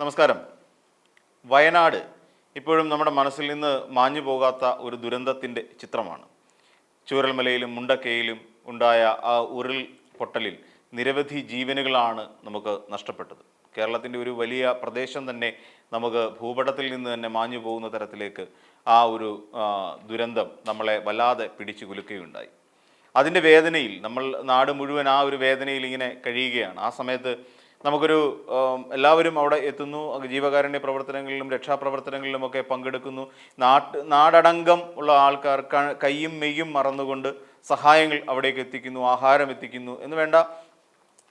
നമസ്കാരം. വയനാട് ഇപ്പോഴും നമ്മുടെ മനസ്സിൽ നിന്ന് മാഞ്ഞു പോകാത്ത ഒരു ദുരന്തത്തിന്റെ ചിത്രമാണ്. ചൂരൽമലയിലും മുണ്ടക്കയിലും ഉണ്ടായ ആ ഉരുൾ പൊട്ടലിൽ നിരവധി ജീവനുകളാണ് നമുക്ക് നഷ്ടപ്പെട്ടത്. കേരളത്തിന്റെ ഒരു വലിയ പ്രദേശം തന്നെ നമുക്ക് ഭൂപടത്തിൽ നിന്ന് തന്നെ മാഞ്ഞു പോകുന്ന തരത്തിലേക്ക് ആ ഒരു ദുരന്തം നമ്മളെ വല്ലാതെ പിടിച്ചു കുലുക്കുകയുണ്ടായി. അതിന്റെ വേദനയിൽ നമ്മൾ നാട് മുഴുവൻ ആ ഒരു വേദനയിൽ ഇങ്ങനെ കഴിയുകയാണ്. ആ സമയത്ത് നമുക്കൊരു എല്ലാവരും അവിടെ എത്തുന്നു. ജീവകാരുണ്യ പ്രവർത്തനങ്ങളിലും രക്ഷാപ്രവർത്തനങ്ങളിലും ഒക്കെ പങ്കെടുക്കുന്നു. നാട്ട് നാടടങ്കം ഉള്ള ആൾക്കാർ ക- കയ്യും മെയ്യും മറന്നുകൊണ്ട് സഹായങ്ങൾ അവിടേക്ക് എത്തിക്കുന്നു ആഹാരം എത്തിക്കുന്നു. എന്ന് വേണ്ട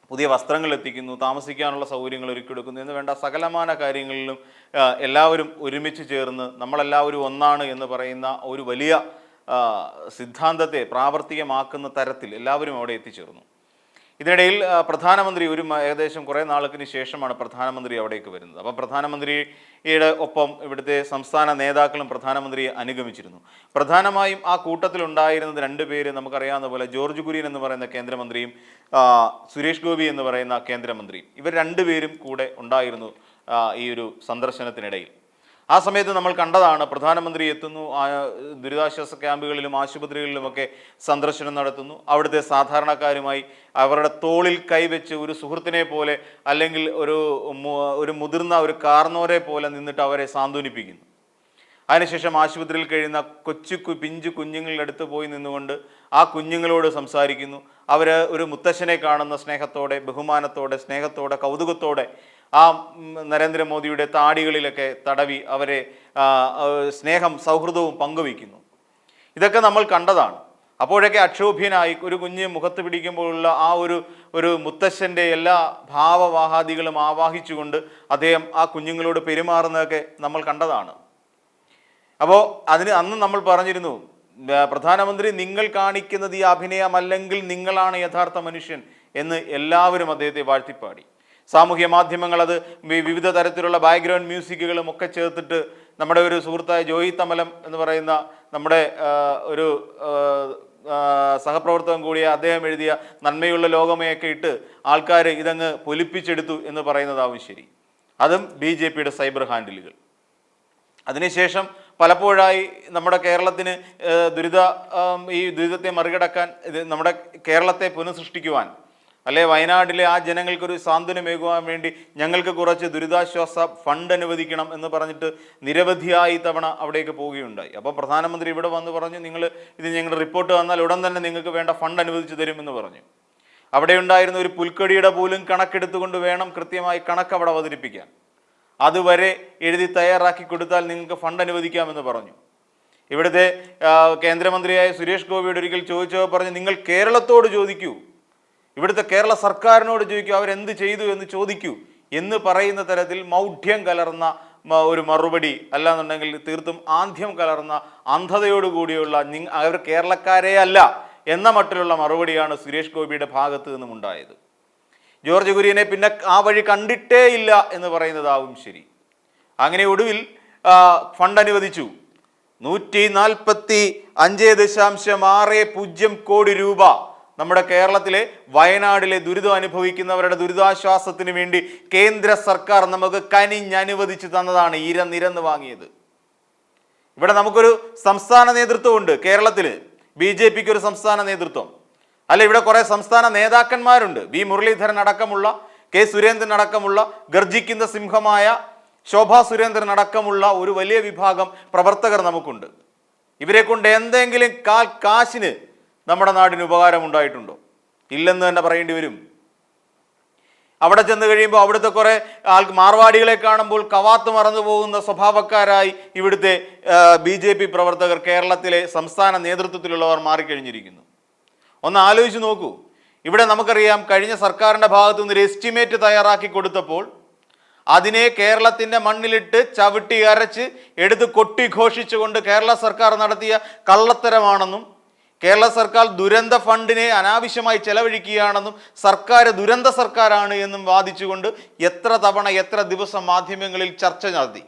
പുതിയ വസ്ത്രങ്ങൾ എത്തിക്കുന്നു താമസിക്കാനുള്ള സൗകര്യങ്ങൾ ഒരുക്കി കൊടുക്കുന്നു. എന്ന് വേണ്ട സകലമാന കാര്യങ്ങളിലും എല്ലാവരും ഒരുമിച്ച് ചേർന്ന് നമ്മളെല്ലാവരും ഒന്നാണ് എന്ന് പറയുന്ന ഒരു വലിയ സിദ്ധാന്തത്തെ പ്രാവർത്തികമാക്കുന്ന തരത്തിൽ എല്ലാവരും അവിടെ എത്തിച്ചേർന്നു. ഇതിനിടയിൽ പ്രധാനമന്ത്രി ഒരു ഏകദേശം കുറേ നാളുകൾക്ക് ശേഷമാണ് പ്രധാനമന്ത്രി അവിടേക്ക് വരുന്നത്. അപ്പം പ്രധാനമന്ത്രിയുടെ ഒപ്പം ഇവിടുത്തെ സംസ്ഥാന നേതാക്കളും പ്രധാനമന്ത്രിയെ അനുഗമിച്ചിരുന്നു. പ്രധാനമായും ആ കൂട്ടത്തിലുണ്ടായിരുന്നത് രണ്ട് പേര് നമുക്കറിയാവുന്ന പോലെ ജോർജ് കുര്യൻ എന്ന് പറയുന്ന കേന്ദ്രമന്ത്രിയും സുരേഷ് ഗോപി എന്ന് പറയുന്ന കേന്ദ്രമന്ത്രിയും. ഇവർ രണ്ടുപേരും കൂടെ ഉണ്ടായിരുന്നു ഈ ഒരു സന്ദർശനത്തിനിടയിൽ. ആ സമയത്ത് നമ്മൾ കണ്ടതാണ് പ്രധാനമന്ത്രി എത്തുന്നു ദുരിതാശ്വാസ ക്യാമ്പുകളിലും ആശുപത്രികളിലുമൊക്കെ സന്ദർശനം നടത്തുന്നു. അവിടുത്തെ സാധാരണക്കാരുമായി അവരുടെ തോളിൽ കൈവച്ച് ഒരു സുഹൃത്തിനെ പോലെ അല്ലെങ്കിൽ ഒരു ഒരു മുതിർന്ന ഒരു കാർന്നോരെ പോലെ നിന്നിട്ട് അവരെ സാന്ത്വനിപ്പിക്കുന്നു. അതിനുശേഷം ആശുപത്രിയിൽ കഴിയുന്ന കൊച്ചു പിഞ്ചു കുഞ്ഞുങ്ങളുടെ അടുത്ത് പോയി നിന്നുകൊണ്ട് ആ കുഞ്ഞുങ്ങളോട് സംസാരിക്കുന്നു. അവർ ഒരു മുത്തശ്ശനെ കാണുന്ന സ്നേഹത്തോടെ ബഹുമാനത്തോടെ സ്നേഹത്തോടെ കൗതുകത്തോടെ ആ നരേന്ദ്രമോദിയുടെ താടികളിലൊക്കെ തടവി അവരെ സ്നേഹം സൗഹൃദവും പങ്കുവയ്ക്കുന്നു. ഇതൊക്കെ നമ്മൾ കണ്ടതാണ്. അപ്പോഴൊക്കെ അക്ഷോഭ്യനായി ഒരു കുഞ്ഞ് മുഖത്ത് പിടിക്കുമ്പോഴുള്ള ആ ഒരു ഒരു മുത്തശ്ശന്റെ എല്ലാ ഭാവവാഹാദികളും ആവാഹിച്ചുകൊണ്ട് അദ്ദേഹം ആ കുഞ്ഞുങ്ങളോട് പെരുമാറുന്നതൊക്കെ നമ്മൾ കണ്ടതാണ്. അപ്പോൾ അതിന് അന്ന് നമ്മൾ പറഞ്ഞിരുന്നു പ്രധാനമന്ത്രി നിങ്ങൾ കാണിക്കുന്നത് ഈ അഭിനയമല്ലെങ്കിൽ നിങ്ങളാണ് യഥാർത്ഥ മനുഷ്യൻ എന്ന് എല്ലാവരും അദ്ദേഹത്തെ വാഴ്ത്തിപ്പാടി. സാമൂഹ്യ മാധ്യമങ്ങൾ അത് വിവിധ തരത്തിലുള്ള ബാക്ക്ഗ്രൗണ്ട് മ്യൂസിക്കുകളും ഒക്കെ ചേർത്തിട്ട് നമ്മുടെ ഒരു സുഹൃത്തായ ജോയി തമലം എന്ന് പറയുന്ന നമ്മുടെ ഒരു സഹപ്രവർത്തകൻ കൂടിയ അദ്ദേഹം എഴുതിയ നന്മയുള്ള ലോകമയൊക്കെ ഇട്ട് ആൾക്കാർ ഇതങ്ങ് പൊലിപ്പിച്ചെടുത്തു എന്ന് പറയുന്നതാവും ശരി. അതും ബി ജെ പിയുടെ സൈബർ ഹാൻഡിലുകൾ. അതിനുശേഷം പലപ്പോഴായി നമ്മുടെ കേരളത്തിന് ദുരിത ഈ ദുരിതത്തെ മറികടക്കാൻ നമ്മുടെ കേരളത്തെ പുനഃസൃഷ്ടിക്കുവാൻ അല്ലെ വയനാട്ടിലെ ആ ജനങ്ങൾക്കൊരു സാന്ത്വനമേകുവാൻ വേണ്ടി ഞങ്ങൾക്ക് കുറച്ച് ദുരിതാശ്വാസ ഫണ്ട് അനുവദിക്കണം എന്ന് പറഞ്ഞിട്ട് നിരവധിയായി തവണ അവിടേക്ക് പോവുകയുണ്ടായി. അപ്പോൾ പ്രധാനമന്ത്രി ഇവിടെ വന്ന് പറഞ്ഞു നിങ്ങൾ ഇത് ഞങ്ങളുടെ റിപ്പോർട്ട് വന്നാൽ ഉടൻ തന്നെ നിങ്ങൾക്ക് വേണ്ട ഫണ്ട് അനുവദിച്ചു തരുമെന്ന് പറഞ്ഞു. അവിടെ ഉണ്ടായിരുന്ന ഒരു പുൽക്കൊടിയുടെ പോലും കണക്കെടുത്തുകൊണ്ട് വേണം കൃത്യമായി കണക്ക് അവിടെ അവതരിപ്പിക്കാൻ. അതുവരെ എഴുതി തയ്യാറാക്കി കൊടുത്താൽ നിങ്ങൾക്ക് ഫണ്ട് അനുവദിക്കാമെന്ന് പറഞ്ഞു. ഇവിടുത്തെ കേന്ദ്രമന്ത്രിയായ സുരേഷ് ഗോപിയോട് ഒരിക്കൽ ചോദിച്ചപ്പോൾ പറഞ്ഞു നിങ്ങൾ കേരളത്തോട് ചോദിക്കൂ. ഇവിടുത്തെ കേരള സർക്കാരിനോട് ചോദിക്കൂ അവരെന്ത് ചെയ്തു എന്ന് ചോദിക്കൂ എന്ന് പറയുന്ന തരത്തിൽ മൗഢ്യം കലർന്ന ഒരു മറുപടി അല്ലാന്നുണ്ടെങ്കിൽ തീർത്തും ആന്ധ്യം കലർന്ന അന്ധതയോടുകൂടിയുള്ള കൂടിയുള്ള അവർ കേരളക്കാരെ അല്ല എന്ന മട്ടിലുള്ള മറുപടിയാണ് സുരേഷ് ഗോപിയുടെ ഭാഗത്തു നിന്നും ഉണ്ടായത്. ജോർജ് കുര്യനെ പിന്നെ ആ വഴി കണ്ടിട്ടേ ഇല്ല എന്ന് പറയുന്നതാവും ശരി. അങ്ങനെ ഒടുവിൽ ഫണ്ട് അനുവദിച്ചു. നൂറ്റി നാൽപ്പത്തി അഞ്ച് ദശാംശം ആറ് പൂജ്യം കോടി രൂപ നമ്മുടെ കേരളത്തിലെ വയനാടിലെ ദുരിതം അനുഭവിക്കുന്നവരുടെ ദുരിതാശ്വാസത്തിന് വേണ്ടി കേന്ദ്ര സർക്കാർ നമുക്ക് കനിഞ്ഞനുവദിച്ചു തന്നതാണ് ഇര നിരന്ന് വാങ്ങിയത്. ഇവിടെ നമുക്കൊരു സംസ്ഥാന നേതൃത്വമുണ്ട് കേരളത്തിൽ ബി ജെ പിക്ക് ഒരു സംസ്ഥാന നേതൃത്വം. അല്ല ഇവിടെ കുറേ സംസ്ഥാന നേതാക്കന്മാരുണ്ട്. ബി മുരളീധരൻ അടക്കമുള്ള കെ സുരേന്ദ്രൻ അടക്കമുള്ള ഗർജിക്കുന്ന സിംഹമായ ശോഭാ സുരേന്ദ്രൻ അടക്കമുള്ള ഒരു വലിയ വിഭാഗം പ്രവർത്തകർ നമുക്കുണ്ട്. ഇവരെ കൊണ്ട് എന്തെങ്കിലും കാൽ കാശിന് നമ്മുടെ നാടിന് ഉപകാരം ഉണ്ടായിട്ടുണ്ടോ? ഇല്ലെന്ന് തന്നെ പറയേണ്ടി വരും. അവിടെ ചെന്ന് കഴിയുമ്പോൾ അവിടുത്തെ കുറേ ആൾ മാർവാടികളെ കാണുമ്പോൾ കവാത്ത് മറന്നു പോകുന്ന സ്വഭാവക്കാരായി ഇവിടുത്തെ ബി ജെ പി പ്രവർത്തകർ കേരളത്തിലെ സംസ്ഥാന നേതൃത്വത്തിലുള്ളവർ മാറിക്കഴിഞ്ഞിരിക്കുന്നു. ഒന്ന് ആലോചിച്ച് നോക്കൂ. ഇവിടെ നമുക്കറിയാം കഴിഞ്ഞ സർക്കാരിന്റെ ഭാഗത്തു നിന്ന് ഒരു എസ്റ്റിമേറ്റ് തയ്യാറാക്കി കൊടുത്തപ്പോൾ അതിനെ കേരളത്തിന്റെ മണ്ണിലിട്ട് ചവിട്ടി അരച്ച് എടുത്ത് കൊട്ടിഘോഷിച്ചുകൊണ്ട് കേരള സർക്കാർ നടത്തിയ കള്ളത്തരമാണെന്നും കേരള സർക്കാർ ദുരന്ത ഫണ്ടിനെ അനാവശ്യമായി ചെലവഴിക്കുകയാണെന്നും സർക്കാർ ദുരന്ത സർക്കാരാണ് എന്നും വാദിച്ചുകൊണ്ട് എത്ര തവണ എത്ര ദിവസം മാധ്യമങ്ങളിൽ ചർച്ച നടത്തി.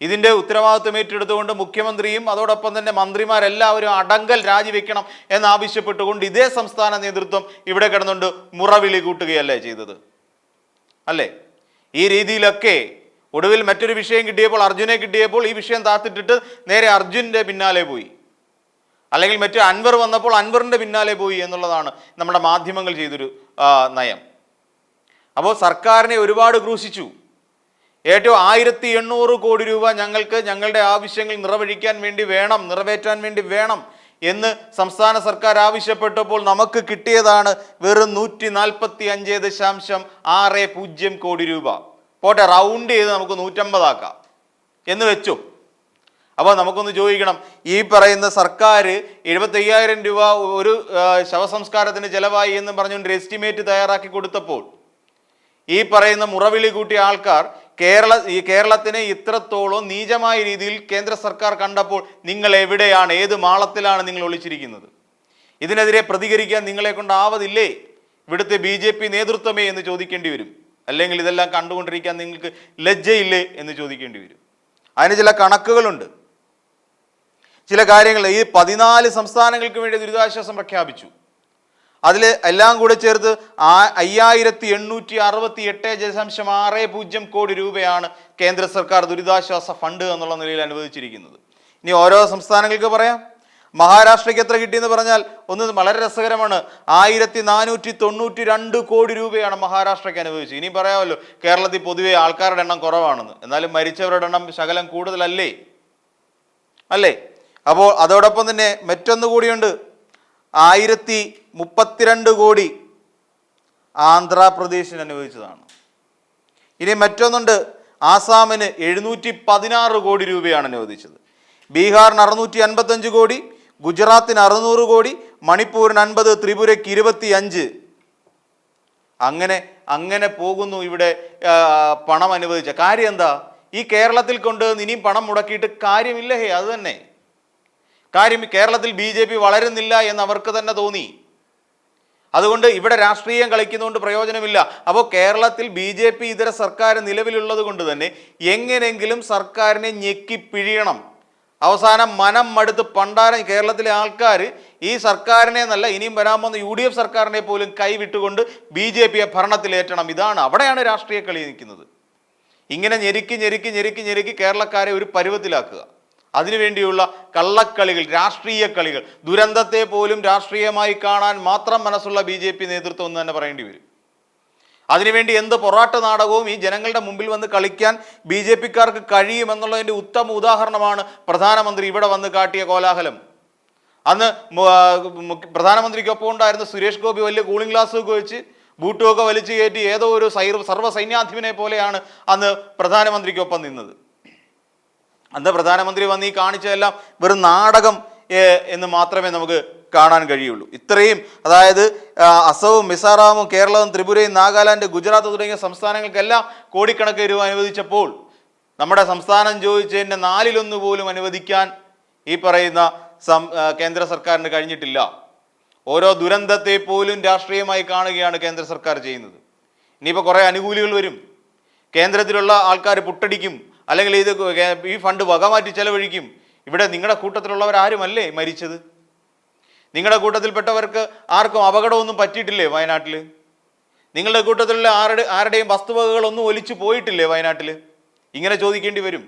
ഇതിന്റെ ഉത്തരവാദിത്വം ഏറ്റെടുത്തുകൊണ്ട് മുഖ്യമന്ത്രിയും അതോടൊപ്പം തന്നെ മന്ത്രിമാരെല്ലാവരും അടങ്കൽ രാജിവെക്കണം എന്നാവശ്യപ്പെട്ടുകൊണ്ട് ഇതേ സംസ്ഥാന നേതൃത്വം ഇവിടെ കിടന്നുകൊണ്ട് മുറവിളി കൂട്ടുകയല്ലേ ചെയ്തത്. അല്ലേ? ഈ രീതിയിലൊക്കെ ഒടുവിൽ മറ്റൊരു വിഷയം കിട്ടിയപ്പോൾ അർജുനെ കിട്ടിയപ്പോൾ ഈ വിഷയം താത്തിട്ടിട്ട് നേരെ അർജുന്റെ പിന്നാലെ പോയി. അല്ലെങ്കിൽ മറ്റു അൻവർ വന്നപ്പോൾ അൻവറിന്റെ പിന്നാലെ പോയി എന്നുള്ളതാണ് നമ്മുടെ മാധ്യമങ്ങൾ ചെയ്തൊരു നയം. അപ്പോൾ സർക്കാരിനെ ഒരുപാട് ക്രൂശിച്ചു. ഏറ്റവും ആയിരത്തി എണ്ണൂറ് കോടി രൂപ ഞങ്ങൾക്ക് ഞങ്ങളുടെ ആവശ്യങ്ങൾ നിറവഴിക്കാൻ വേണ്ടി വേണം നിറവേറ്റാൻ വേണ്ടി വേണം എന്ന് സംസ്ഥാന സർക്കാർ ആവശ്യപ്പെട്ടപ്പോൾ നമുക്ക് കിട്ടിയതാണ് വെറും നൂറ്റി നാൽപ്പത്തി അഞ്ച് ദശാംശം ആറ് പൂജ്യം കോടി രൂപ. പോട്ടെ റൗണ്ട് ചെയ്ത് നമുക്ക് നൂറ്റമ്പതാക്കാം. എന്ന് വെച്ചു. അപ്പോൾ നമുക്കൊന്ന് ചോദിക്കണം. ഈ പറയുന്ന സർക്കാർ എഴുപത്തയ്യായിരം രൂപ ഒരു ശവസംസ്കാരത്തിന് ചെലവായി എന്ന് പറഞ്ഞുകൊണ്ട് എസ്റ്റിമേറ്റ് തയ്യാറാക്കി കൊടുത്തപ്പോൾ ഈ പറയുന്ന മുറവിളി കൂട്ടിയ ആൾക്കാർ കേരള ഈ കേരളത്തിനെ ഇത്രത്തോളം നീചമായ രീതിയിൽ കേന്ദ്ര സർക്കാർ കണ്ടപ്പോൾ നിങ്ങൾ എവിടെയാണ് ഏത് മാളത്തിലാണ് നിങ്ങൾ ഒളിച്ചിരിക്കുന്നത്? ഇതിനെതിരെ പ്രതികരിക്കാൻ നിങ്ങളെ കൊണ്ടാവതില്ലേ ഇവിടുത്തെ ബി ജെ പി നേതൃത്വമേ എന്ന് ചോദിക്കേണ്ടി വരും. അല്ലെങ്കിൽ ഇതെല്ലാം കണ്ടുകൊണ്ടിരിക്കാൻ നിങ്ങൾക്ക് ലജ്ജയില്ലേ എന്ന് ചോദിക്കേണ്ടി വരും. അതിന് ചില കണക്കുകളുണ്ട്. ചില കാര്യങ്ങൾ ഈ പതിനാല് സംസ്ഥാനങ്ങൾക്ക് വേണ്ടി ദുരിതാശ്വാസം പ്രഖ്യാപിച്ചു. അതിൽ എല്ലാം കൂടെ ചേർത്ത് ആ അയ്യായിരത്തി എണ്ണൂറ്റി അറുപത്തി എട്ട് ദശാംശം ആറ് പൂജ്യം കോടി രൂപയാണ് കേന്ദ്ര സർക്കാർ ദുരിതാശ്വാസ ഫണ്ട് എന്നുള്ള നിലയിൽ അനുവദിച്ചിരിക്കുന്നത്. ഇനി ഓരോ സംസ്ഥാനങ്ങൾക്ക് പറയാം. മഹാരാഷ്ട്രയ്ക്ക് എത്ര കിട്ടിയെന്ന് പറഞ്ഞാൽ ഒന്ന് വളരെ രസകരമാണ്. ആയിരത്തി നാനൂറ്റി തൊണ്ണൂറ്റി രണ്ട് കോടി രൂപയാണ് മഹാരാഷ്ട്രയ്ക്ക് അനുവദിച്ചത്. ഇനി പറയാമല്ലോ കേരളത്തിൽ പൊതുവേ ആൾക്കാരുടെ എണ്ണം കുറവാണെന്ന്. എന്നാലും മരിച്ചവരുടെ എണ്ണം ശകലം കൂടുതലല്ലേ? അല്ലേ? അപ്പോൾ അതോടൊപ്പം തന്നെ മറ്റൊന്ന് കൂടിയുണ്ട് ആയിരത്തി മുപ്പത്തിരണ്ട് കോടി ആന്ധ്രാപ്രദേശിന് അനുവദിച്ചതാണ്. ഇനി മറ്റൊന്നുണ്ട്. ആസാമിന് എഴുന്നൂറ്റി പതിനാറ് കോടി രൂപയാണ് അനുവദിച്ചത്. ബീഹാറിന് അറുന്നൂറ്റി അൻപത്തഞ്ച് കോടി ഗുജറാത്തിന് അറുന്നൂറ് കോടി മണിപ്പൂരിന് അൻപത് ത്രിപുരയ്ക്ക് ഇരുപത്തി അഞ്ച് അങ്ങനെ അങ്ങനെ പോകുന്നു ഇവിടെ പണം അനുവദിച്ച. കാര്യം എന്താ? ഈ കേരളത്തിൽ കൊണ്ട് ഇനിയും പണം മുടക്കിയിട്ട് കാര്യമില്ല ഹേ അത് തന്നെ. കാര്യം കേരളത്തിൽ ബി ജെ പി വളരുന്നില്ല എന്ന് അവർക്ക് തന്നെ തോന്നി. അതുകൊണ്ട് ഇവിടെ രാഷ്ട്രീയം കളിക്കുന്നതുകൊണ്ട് പ്രയോജനമില്ല. അപ്പോൾ കേരളത്തിൽ ബി ജെ പി ഇതര സർക്കാർ നിലവിലുള്ളത് കൊണ്ട് തന്നെ എങ്ങനെങ്കിലും സർക്കാരിനെ ഞെക്കി പിഴിയണം അവസാനം മനം മടുത്ത് പണ്ടാരം കേരളത്തിലെ ആൾക്കാർ ഈ സർക്കാരിനെ എന്നല്ല ഇനിയും വരാൻ പോകുന്ന യു ഡി എഫ് സർക്കാരിനെ പോലും കൈവിട്ടുകൊണ്ട് ബി ജെ പിയെ ഭരണത്തിലേറ്റണം. ഇതാണ് അവിടെയാണ് രാഷ്ട്രീയ കളി നിൽക്കുന്നത്. ഇങ്ങനെ ഞെരുക്കി ഞെരുക്കി ഞെരുക്കി ഞെരുക്കി കേരളക്കാരെ ഒരു പരുവത്തിലാക്കുക. അതിനുവേണ്ടിയുള്ള കള്ളക്കളികൾ രാഷ്ട്രീയ കളികൾ. ദുരന്തത്തെ പോലും രാഷ്ട്രീയമായി കാണാൻ മാത്രം മനസ്സുള്ള ബി ജെ പി നേതൃത്വം എന്ന് തന്നെ പറയേണ്ടി വരും. അതിനുവേണ്ടി എന്ത് പൊറാട്ട നാടകവും ഈ ജനങ്ങളുടെ മുമ്പിൽ വന്ന് കളിക്കാൻ ബി ജെ പിക്കാർക്ക് കഴിയുമെന്നുള്ളതിന്റെ ഉത്തമ ഉദാഹരണമാണ് പ്രധാനമന്ത്രി ഇവിടെ വന്ന് കാട്ടിയ കോലാഹലം. അന്ന് പ്രധാനമന്ത്രിക്കൊപ്പം ഉണ്ടായിരുന്ന സുരേഷ് ഗോപി വലിയ കൂളിംഗ് ഗ്ലാസ് ഒക്കെ വെച്ച് ബൂട്ടുമൊക്കെ വലിച്ചു കയറ്റി ഏതോ ഒരു സൈർ സർവ സൈന്യാധിപനെ പോലെയാണ് അന്ന് പ്രധാനമന്ത്രിക്കൊപ്പം നിന്നത്. അന്ന് പ്രധാനമന്ത്രി വന്ന് ഈ കാണിച്ചതെല്ലാം വെറും നാടകം എന്ന് മാത്രമേ നമുക്ക് കാണാൻ കഴിയുള്ളൂ. ഇത്രയും അതായത് അസവും മിസോറാമും കേരളവും ത്രിപുരയും നാഗാലാൻഡ് ഗുജറാത്ത് തുടങ്ങിയ സംസ്ഥാനങ്ങൾക്കെല്ലാം കോടിക്കണക്കിന് രൂപ അനുവദിച്ചപ്പോൾ നമ്മുടെ സംസ്ഥാനം ചോദിച്ചതിന്റെ നാലിലൊന്ന് പോലും അനുവദിക്കാൻ ഈ പറയുന്ന സം കേന്ദ്ര സർക്കാരിന് കഴിഞ്ഞിട്ടില്ല. ഓരോ ദുരന്തത്തെ പോലും രാഷ്ട്രീയമായി കാണുകയാണ് കേന്ദ്ര സർക്കാർ ചെയ്യുന്നത്. ഇനിയിപ്പോൾ കുറേ അനുകൂലികൾ വരും. കേന്ദ്രത്തിലുള്ള ആൾക്കാർ പുട്ടടിക്കും. അല്ലെങ്കിൽ ഇത് ഈ ഫണ്ട് വക മാറ്റി ചെലവഴിക്കും. ഇവിടെ നിങ്ങളുടെ കൂട്ടത്തിലുള്ളവർ ആരുമല്ലേ മരിച്ചത്? നിങ്ങളുടെ കൂട്ടത്തിൽപ്പെട്ടവർക്ക് ആർക്കും അപകടമൊന്നും പറ്റിയിട്ടില്ലേ വയനാട്ടിൽ നിങ്ങളുടെ കൂട്ടത്തിലുള്ള ആരുടെ ആരുടെയും വസ്തുവകകളൊന്നും ഒലിച്ചു പോയിട്ടില്ലേ വയനാട്ടിൽ ഇങ്ങനെ ചോദിക്കേണ്ടി വരും.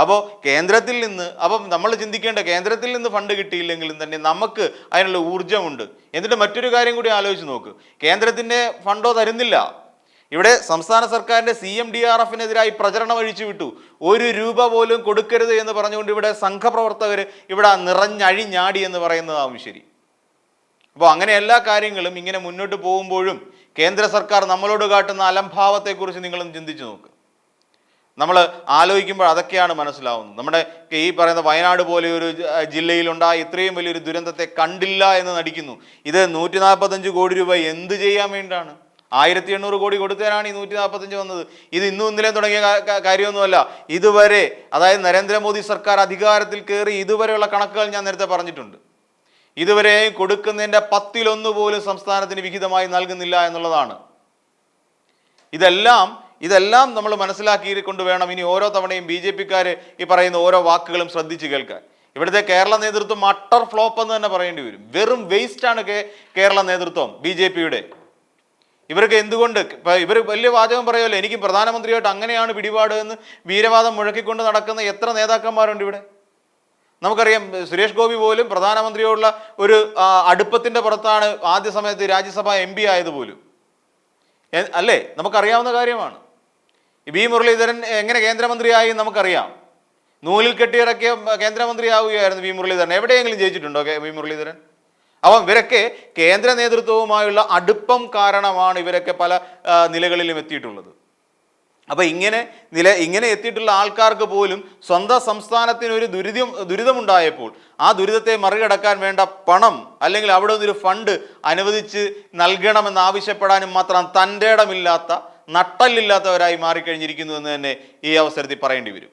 അപ്പോൾ കേന്ദ്രത്തിൽ നിന്ന് അപ്പം നമ്മൾ ചിന്തിക്കേണ്ട കേന്ദ്രത്തിൽ നിന്ന് ഫണ്ട് കിട്ടിയില്ലെങ്കിലും തന്നെ നമുക്ക് അതിനുള്ള ഊർജമുണ്ട്. എന്നിട്ട് മറ്റൊരു കാര്യം കൂടി ആലോചിച്ച് നോക്ക്. കേന്ദ്രത്തിന്റെ ഫണ്ടോ തരുന്നില്ല. ഇവിടെ സംസ്ഥാന സർക്കാരിന്റെ സി എം ഡി ആർ എഫിനെതിരായി പ്രചരണം അഴിച്ചു വിട്ടു. ഒരു രൂപ പോലും കൊടുക്കരുത് എന്ന് പറഞ്ഞുകൊണ്ട് ഇവിടെ സംഘപ്രവർത്തകർ ഇവിടെ നിറഞ്ഞഴിഞ്ഞാടി എന്ന് പറയുന്നതാവും ശരി. അപ്പോൾ അങ്ങനെ എല്ലാ കാര്യങ്ങളും ഇങ്ങനെ മുന്നോട്ട് പോകുമ്പോഴും കേന്ദ്ര സർക്കാർ നമ്മളോട് കാട്ടുന്ന അലംഭാവത്തെക്കുറിച്ച് നിങ്ങളും ചിന്തിച്ചു നോക്ക്. നമ്മൾ ആലോചിക്കുമ്പോൾ അതൊക്കെയാണ് മനസ്സിലാവുന്നത്. നമ്മുടെ ഈ പറയുന്ന വയനാട് പോലെ ഒരു ജില്ലയിലുണ്ടായ ഇത്രയും വലിയൊരു ദുരന്തത്തെ കണ്ടില്ല എന്ന് നടിക്കുന്നു. ഇത് നൂറ്റി കോടി രൂപ എന്ത് ചെയ്യാൻ വേണ്ടിയാണ് ആയിരത്തി എണ്ണൂറ് കോടി കൊടുത്തതിനാണ് ഈ നൂറ്റി നാൽപ്പത്തഞ്ച് വന്നത്. ഇത് ഇന്നും ഇന്നലെ തുടങ്ങിയ കാര്യമൊന്നുമല്ല. ഇതുവരെ അതായത് നരേന്ദ്രമോദി സർക്കാർ അധികാരത്തിൽ കയറി ഇതുവരെയുള്ള കണക്കുകൾ ഞാൻ നേരത്തെ പറഞ്ഞിട്ടുണ്ട്. ഇതുവരെ കൊടുക്കുന്നതിന്റെ പത്തിലൊന്ന് പോലും സംസ്ഥാനത്തിന് വിഹിതമായി നൽകുന്നില്ല എന്നുള്ളതാണ്. ഇതെല്ലാം ഇതെല്ലാം നമ്മൾ മനസ്സിലാക്കിക്കൊണ്ട് വേണം ഇനി ഓരോ തവണയും ബി ജെ പിക്കാർ ഈ പറയുന്ന ഓരോ വാക്കുകളും ശ്രദ്ധിച്ച് കേൾക്കാൻ. ഇവിടുത്തെ കേരള നേതൃത്വം അട്ടർ ഫ്ലോപ്പ് എന്ന് തന്നെ പറയേണ്ടി വരും. വെറും വേസ്റ്റ് ആണ് കേരള നേതൃത്വം ബി ജെ പിയുടെ. ഇവർക്ക് എന്തുകൊണ്ട്? ഇവർ വലിയ വാചകം പറയുമല്ലോ എനിക്ക് പ്രധാനമന്ത്രിയായിട്ട് അങ്ങനെയാണ് പിടിപാട് എന്ന് വീരവാദം മുഴക്കിക്കൊണ്ട് നടക്കുന്ന എത്ര നേതാക്കന്മാരുണ്ട് ഇവിടെ? നമുക്കറിയാം സുരേഷ് ഗോപി പോലും പ്രധാനമന്ത്രിയോടുള്ള ഒരു അടുപ്പത്തിന്റെ പുറത്താണ് ആദ്യ സമയത്ത് രാജ്യസഭ എം പി ആയത് പോലും. അല്ലേ? നമുക്കറിയാവുന്ന കാര്യമാണ്. വി മുരളീധരൻ എങ്ങനെ കേന്ദ്രമന്ത്രിയായി നമുക്കറിയാം. നൂലിൽ കെട്ടിയിറക്കിയ കേന്ദ്രമന്ത്രിയാവുകയായിരുന്നു വി മുരളീധരൻ. എവിടെയെങ്കിലും ജയിച്ചിട്ടുണ്ടോ വി മുരളീധരൻ? അപ്പം ഇവരൊക്കെ കേന്ദ്ര നേതൃത്വവുമായുള്ള അടുപ്പം കാരണമാണ് ഇവരൊക്കെ പല നിലകളിലും എത്തിയിട്ടുള്ളത്. അപ്പൊ ഇങ്ങനെ നില ഇങ്ങനെ എത്തിയിട്ടുള്ള ആൾക്കാർക്ക് പോലും സ്വന്തം സംസ്ഥാനത്തിന് ഒരു ദുരിതം ദുരിതമുണ്ടായപ്പോൾ ആ ദുരിതത്തെ മറികടക്കാൻ വേണ്ട പണം അല്ലെങ്കിൽ അവിടെ നിന്നൊരു ഫണ്ട് അനുവദിച്ച് നൽകണമെന്ന് ആവശ്യപ്പെടാനും മാത്രം തന്റെ ഇടമില്ലാത്ത നട്ടല്ലില്ലാത്തവരായി മാറിക്കഴിഞ്ഞിരിക്കുന്നു എന്ന് തന്നെ ഈ അവസരത്തിൽ പറയേണ്ടി വരും.